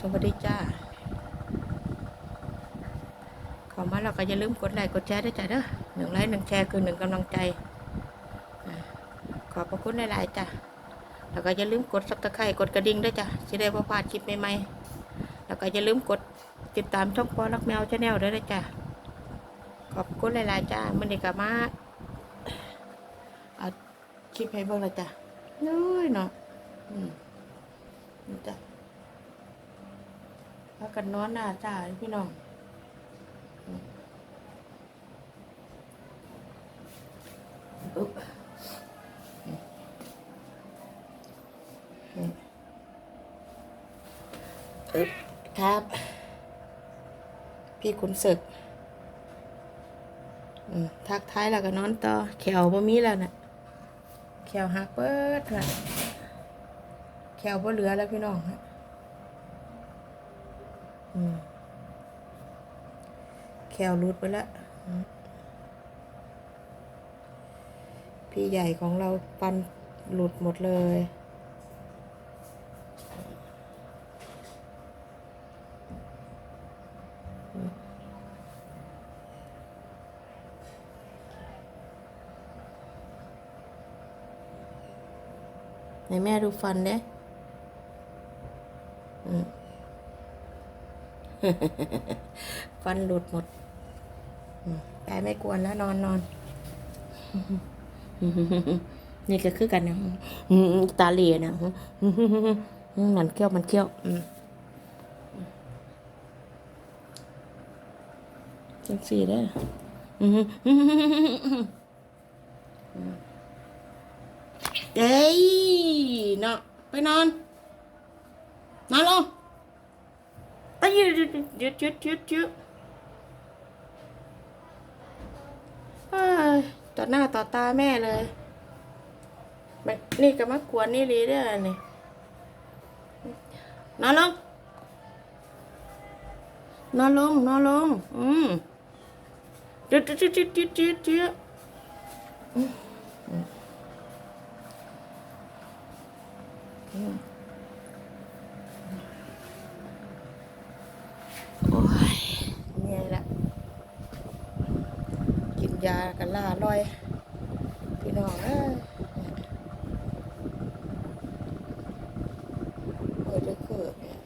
สวัสดีจ้าเข้ามาแล้วก็อย่าลืมกดไลค์กดแชร์ด้วยจ้าเด้อหนึ่งไลค์หนึ่งแชร์คือหนึ่งกำลังใจ ขอบพระคุณหลายๆจ้าแล้วก็อย่าลืมกดซับสไครต์กดกระดิ่งด้วยจ้าจะได้บ่พลาดคลิปใหม่ๆแล้วก็อย่าลืมกดติดตามช่องปอลักแมวชาแนลด้วยนะจ้าขอบคุณหลายๆจ้ามันนี้ก็มาเอาคลิปให้เบิ่งละจ้าน้อยเนาะอืมนี่จ้ะ พากันนอนหน้าจ้าพี่น้องอุ๊บอึ๊บครับ พี่ขุนศึกอืมทักท้ายแล้วก็นอนต่อแขวบ่มีแล้วน่ะแขวหักเปิดค่ะแขวบ่เหลือแล้วพี่น้องฮะ แควรุดไปแล้ว พี่ใหญ่ของเราปันหลุดหมดเลยในแม่ดูฟันเด้อืม ฟันหลุดหมดอืมยายไม่กวนแล้วนอนนอนนี่ก็คือกันนะตาเหลียนะมันเขี้ยวมันเขี้ยวจังสี่ได้เอ้ยเนาะไปนอน นอนลง ไปหยุดยุดยุดยุดยุดยุดต่อหน้าต่อตาแม่เลยแบบนี่ก็มากวนนี่ลีเด้อนี่นอนลงนอนลงนอนลงอืมยุดยุดยุดยุดยุดยุดอืมอืมอืม โอ้ยเนี่ยแหละ กิน ยากันล่าลอยพี่น้องเอ้ยเมื่อจะเกิดเนี่ย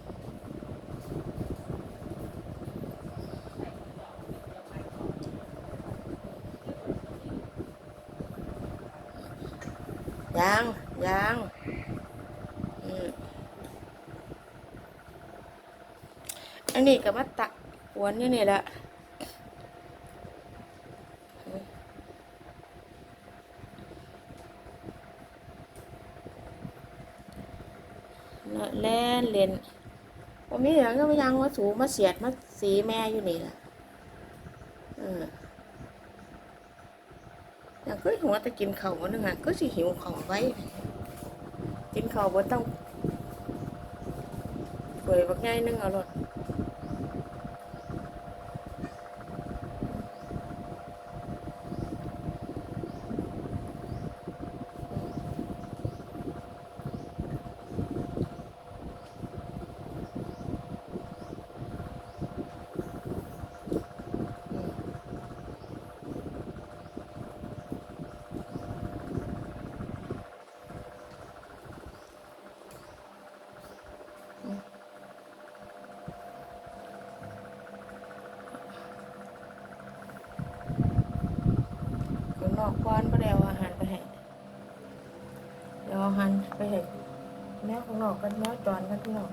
ยังยังอันนี้ก็มาตักหวนอยู่นี่แหละเลาะ แล่นเล่นว่ามีอย่างก็ไม่ยังมาสูมาเสียดมาสีแม่อยู่นี่ล่ะเอออย่างก็หัวตะกินเข่าวันนึงอะก็สิหิวข้าไว้ กินเข่าบ่ต้องป่วยบักง่ายนึงเอารถข้างนอกก้อนก็ได้เอาอาหารไปให้เดี๋ยวเอาอาหารไปให้แมวข้างน อกกันแมวจรกันพี่น้อง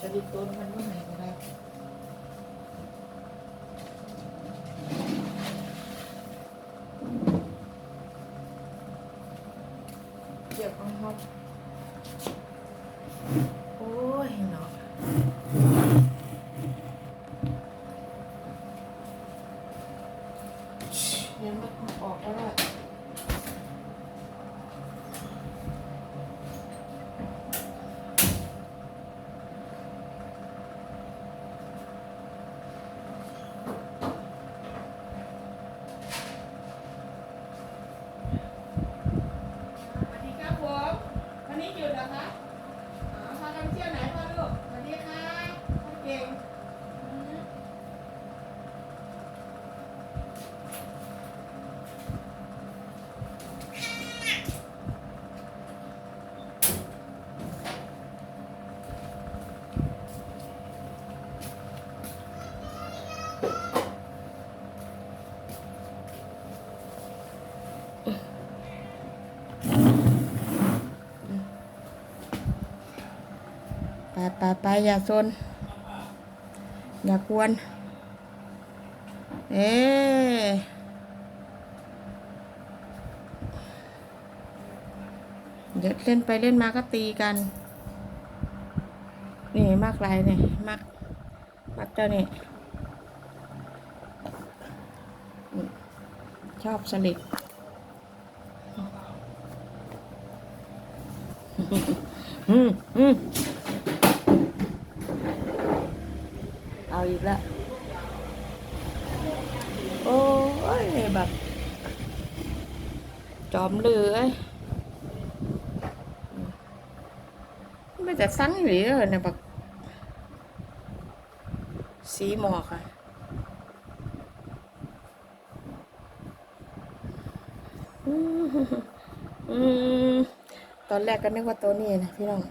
จะดีตัวมันไม่ไหนก็ได้เกี่ยวกับห้องโอ้ยเนาะ เดี๋ยวมันออกแล้วอะสวัสดีครับผมสวัส วันนี้หยุดเหรอคะอ๋อพากันเที่ยวไหนพ่อลูกสวัสดีค่ะพ่อเก่งอืม ไปไปไปอย่าซนอย่ากวน เอ๊เดี๋ยวเล่นไปเล่นมาก็ตีกัน นี่มากไรเนี่ยมากมากเจ้านี่ชอบสลิด อืมอืมเอาอีกแล้ว โอ้ยแบบ จอมเลือยไม่แต่สังหรือเนี่ยแบบสีหมอกอะอืมอืม ตอนแรกก็นึกว่าตัวนี้นะพี่น้อง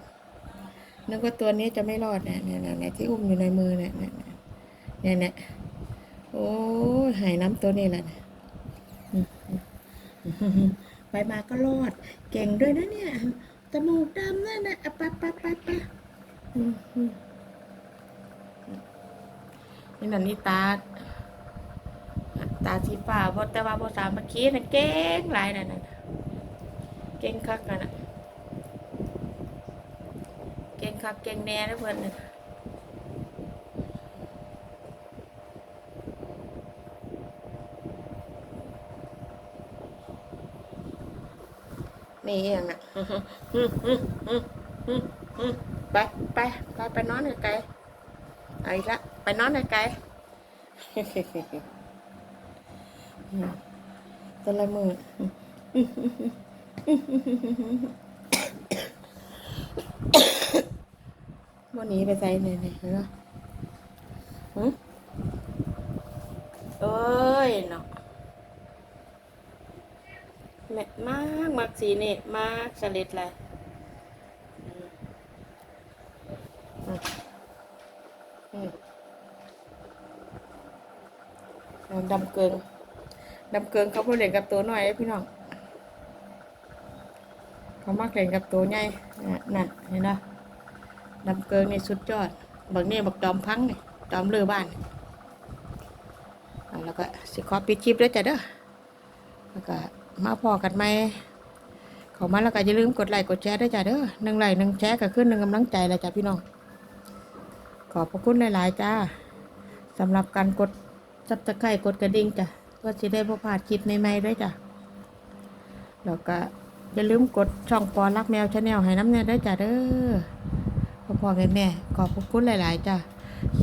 นึกว่าตัวนี้จะไม่รอดเนี่ยเนี่ยเนี่ยเนี่ยที่อุ้มอยู่ในมือเนี่ยเนี่ยเนี่ยเนี่ยโอ้ยหายน้ำตัวนี้แหละไปมาก็รอด เก่งด้วยนะเนี่ยจมูกดำนั่นนะอะปไปไปไปอืมอืมนี่นันนี่ตาตาสีฟ้าเพราะแต่ว่าภาษามเมื่อกี้นะเก่งหลายน่ะน่ะเก่งคักน่ะน่ะ เก่ งคักเก่งแน่นะเพื่อนน่ะนี่เองน่ะไปไปไปไปนอนไกลๆเอาอีกละไปนอนไกลๆแต่ละมือันนี้ไปใส่เนี่ยเนี่ยเห็นไหมหึเอ้ยเนาะแม่มากมากสีนี่มากสลิดเลยอืมอืมดำเกิงดำเกิงเขาพเล่นกับตัวหน่อยพี่น้องเขามักเล่นกับตัวใหญ่น่ะนั่นเห็นไหม ดำเกิงนี่สุดยอดบางนี่บักจอมพังนี่จอมเรือบ้านแล้วก็สิขอปิดคลิปด้วยจ้ะเด้อแล้วก็มาพอกันไหมเขามาแล้วก็อย่าลืมกดไลค์กดแชร์ด้วยจ้ะเด้อหนึ่งไลค์หนึ่งแชร์ก็ขึ้นหนึ่งกำลังใจเลยจ้ะพี่น้องขอบพระคุณหลายๆจ้าสำหรับการกดซับสไครต์กดกระดิ่งจ้ะเพื่อจะได้บ่พลาดคลิปใหม่ๆด้วยจ้ะแล้วก็อย่าลืมกดช่องปอรักแมวชาแนลให้น้ำเนี่ยได้จ้ะเด้อ พ่อพ่อแม่แม่ขอบคุณหลาย ๆ จ้ะ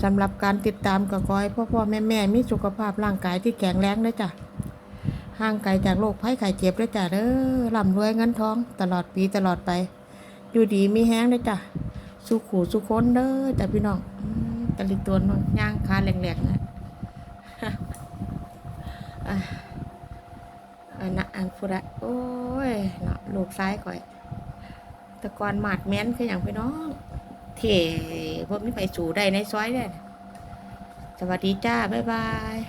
สำหรับการติดตามก็ขอให้พ่อพ่อแม่แม่มีสุขภาพร่างกายที่แข็งแรงด้วยจ้ะห่างไกลจากโรคภัยไข้เจ็บด้วยจ้ะเด้อร่ำรวยเงินทองตลอดปีตลอดไป อยู่ดีมีแห้งด้วยจ้ะสุขูสุขคนเด้อจ้ะพี่น้องตะลิตัวน้องย่างขาแหลกๆนะอะอันนะอันฟุระโอ้ยเนาะลูกซ้ายก่อยแตะกอนหมาดแม้นคืออย่างพี่น้อง ท่พวกนี้ไปสู่ได้ในซอยได้นะสวัสดีจ้า บ๊ายบาย